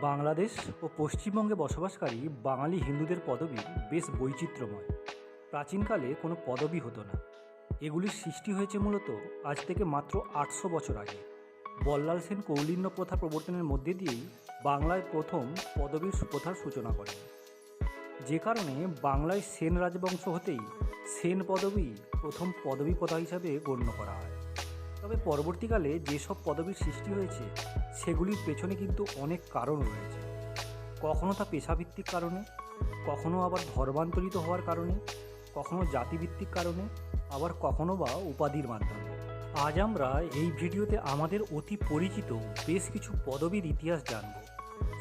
বাংলাদেশ ও পশ্চিমবঙ্গে বসবাসকারী বাঙালি হিন্দুদের পদবী বেশ বৈচিত্র্যময়। প্রাচীনকালে কোনো পদবী হতো না। এগুলির সৃষ্টি হয়েছে মূলত আজ থেকে মাত্র আটশো বছর আগে। বল্লাল সেন কৌলিন্য প্রথা প্রবর্তনের মধ্যে দিয়েই বাংলায় প্রথম পদবীর প্রথার সূচনা করেন। যে কারণে বাংলায় সেন রাজবংশ হতেই সেন পদবী প্রথম পদবী প্রথা হিসাবে গণ্য করা হয়। তবে পরবর্তীকালে যেসব পদবীর সৃষ্টি হয়েছে, সেগুলির পেছনে কিন্তু অনেক কারণ রয়েছে। কখনো তা পেশাভিত্তিক কারণে, কখনো আবার ধর্মান্তরিত হওয়ার কারণে, কখনো জাতিভিত্তিক কারণে, আবার কখনো বা উপাধির মাধ্যমে। আজ আমরা এই ভিডিওতে আমাদের অতি পরিচিত বেশ কিছু পদবীর ইতিহাস জানব।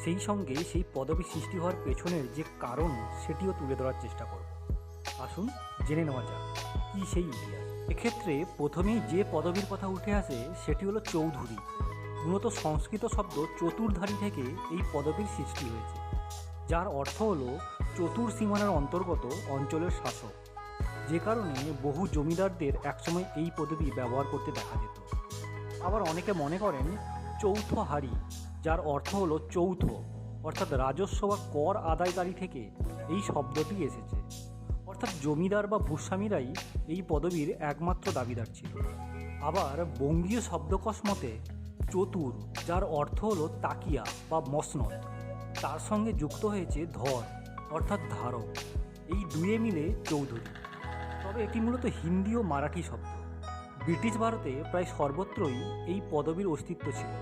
সেই সঙ্গে সেই পদবী সৃষ্টি হওয়ার পেছনের যে কারণ, সেটিও তুলে ধরার চেষ্টা করব। আসুন, জেনে নেওয়া যাক, কী সেই ইতিহাস? এক্ষেত্রে প্রথমেই যে পদবীর কথা উঠে আসে, সেটি হলো চৌধুরী। মূলত সংস্কৃত শব্দ চতুর্ধারী থেকে এই পদবীর সৃষ্টি হয়েছে, যার অর্থ হলো চতুর সীমানার অন্তর্গত অঞ্চলের শাসক। যে কারণে বহু জমিদারদের একসময় এই পদবী ব্যবহার করতে দেখা যেত। আবার অনেকে মনে করেন চৌথ হারি যার অর্থ হলো চৌথ, অর্থাৎ রাজস্ব বা কর আদায়কারী থেকে এই শব্দটি এসেছে। অর্থাৎ জমিদার বা ভূস্বামীরাই এই পদবীর একমাত্র দাবিদার ছিল। আবার বঙ্গীয় শব্দকোষ মতে চতুর, যার অর্থ হলো তাকিয়া বা মসনদ। তার সঙ্গে যুক্ত হয়েছে ধর, অর্থাৎ ধারক। এই দুয়ে মিলে চৌধুরী। তবে এটি মূলত হিন্দি ও মারাঠি শব্দ। ব্রিটিশ ভারতে প্রায় সর্বত্রই এই পদবীর অস্তিত্ব ছিল।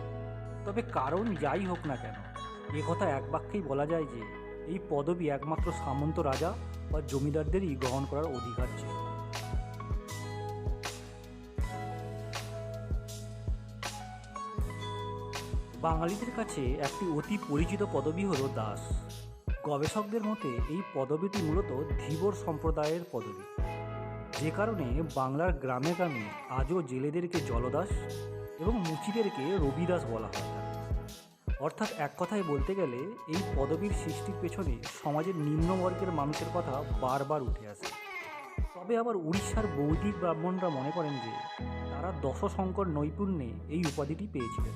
তবে কারণ যাই হোক না কেন একথা এক বাক্যেই বলা যায় যে এই পদবী একমাত্র সামন্ত রাজা বা জমিদারদেরই গ্রহণ করার অধিকার ছিল। বাঙালিদের কাছে একটি অতি পরিচিত পদবী হল দাস। গবেষকদের মতে এই পদবীটি মূলত ধীবর সম্প্রদায়ের পদবি। যে কারণে বাংলার গ্রামে গ্রামে আজও জেলেদেরকে জলদাস এবং মুচিদেরকে রবিদাস বলা হয়। অর্থাৎ এক কথায় বলতে গেলে, এই পদবীর সৃষ্টির পেছনে সমাজের নিম্নবর্গের মানুষের কথা বারবার উঠে আসে। তবে আবার উড়িষ্যার বৌদ্ধিক ব্রাহ্মণরা মনে করেন যে, তারা দশশঙ্কর নৈপুণ্যে এই উপাধিটি পেয়েছিলেন।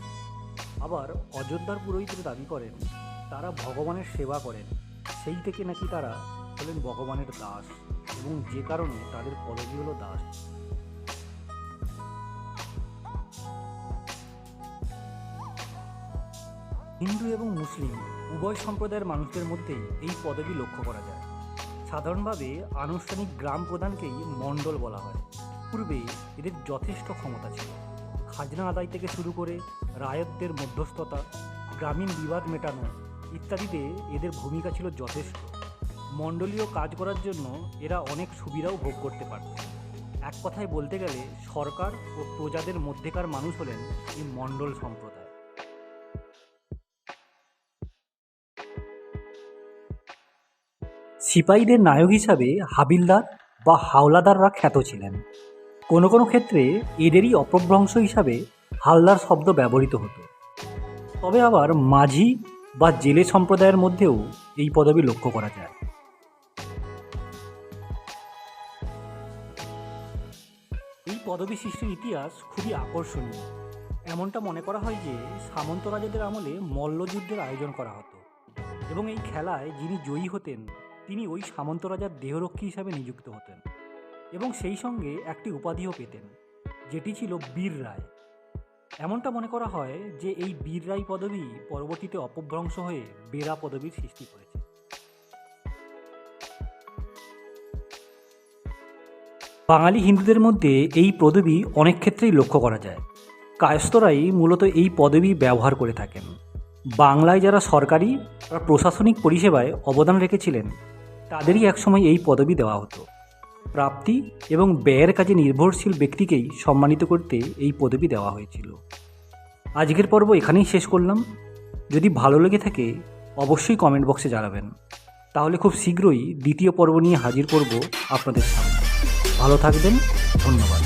আবার অযোধ্যার পুরোহিতরা দাবি করেন, তারা ভগবানের সেবা করেন। সেই থেকে নাকি তারা হলেন ভগবানের দাস এবং যে কারণে তাদের পদবী হলো দাস। হিন্দু এবং মুসলিম, উভয় সম্প্রদায়ের মানুষদের মধ্যেই এই পদবী লক্ষ্য করা যায়। সাধারণভাবে আনুষ্ঠানিক গ্রাম প্রধানকেই মণ্ডল বলা হয়। পূর্বে এদের যথেষ্ট ক্ষমতা ছিল। খাজনা আদায় থেকে শুরু করে রায়তদের মধ্যস্থতা, গ্রামীণ বিবাদ মেটানো ইত্যাদিতে এদের ভূমিকা ছিল যথেষ্ট। মণ্ডলীয় কাজ করার জন্য এরা অনেক সুবিধাও ভোগ করতে পারত। এক কথায় বলতে গেলে সরকার ও প্রজাদের মধ্যেকার মানুষ হলেন এই মণ্ডল সম্প্রদায়। সিপাহীদের নায়ক হিসাবে হাবিলদার বা হাওলাদাররা খ্যাত ছিলেন। কোনো কোনো ক্ষেত্রে এদেরই অপভ্রংশ হিসাবে হালদার শব্দ ব্যবহৃত হতো। তবে আবার মাঝি বা জেলে সম্প্রদায়ের মধ্যেও এই পদবি লক্ষ্য করা যায়। এই পদবী সৃষ্টির ইতিহাস খুবই আকর্ষণীয়। এমনটা মনে করা হয় যে সামন্ত রাজাদের আমলে মল্লযুদ্ধের আয়োজন করা হতো। এবং এই খেলায় যিনি জয়ী হতেন তিনি ওই সামন্ত রাজার দেহরক্ষী হিসাবে নিযুক্ত হতেন এবং সেই সঙ্গে একটি উপাধিও পেতেন, যেটি ছিল বীর রায়। এমনটা মনে করা হয় যে এই বীর রায় পদবী পরবর্তীতে অপভ্রংশ হয়ে বেরা পদবীর সৃষ্টি করেছে। বাঙালি হিন্দুদের মধ্যে এই পদবী অনেক ক্ষেত্রেই লক্ষ্য করা যায়। কায়স্তরাই মূলত এই পদবী ব্যবহার করে থাকেন। বাংলায় যারা সরকারি বা প্রশাসনিক পরিষেবায় অবদান রেখেছিলেন তাদেরই একসময় এই পদবি দেওয়া হতো। প্রাপ্তি এবং ব্যয়ের কাজে নির্ভরশীল ব্যক্তিকেই সম্মানিত করতে এই পদবি দেওয়া হয়েছিল। আজকের পর্ব এখানেই শেষ করলাম। যদি ভালো লেগে থাকে, অবশ্যই কমেন্ট বক্সে জানাবেন। তাহলে খুব শীঘ্রই দ্বিতীয় পর্ব নিয়ে হাজির করব আপনাদের সামনে। ভালো থাকবেন, ধন্যবাদ।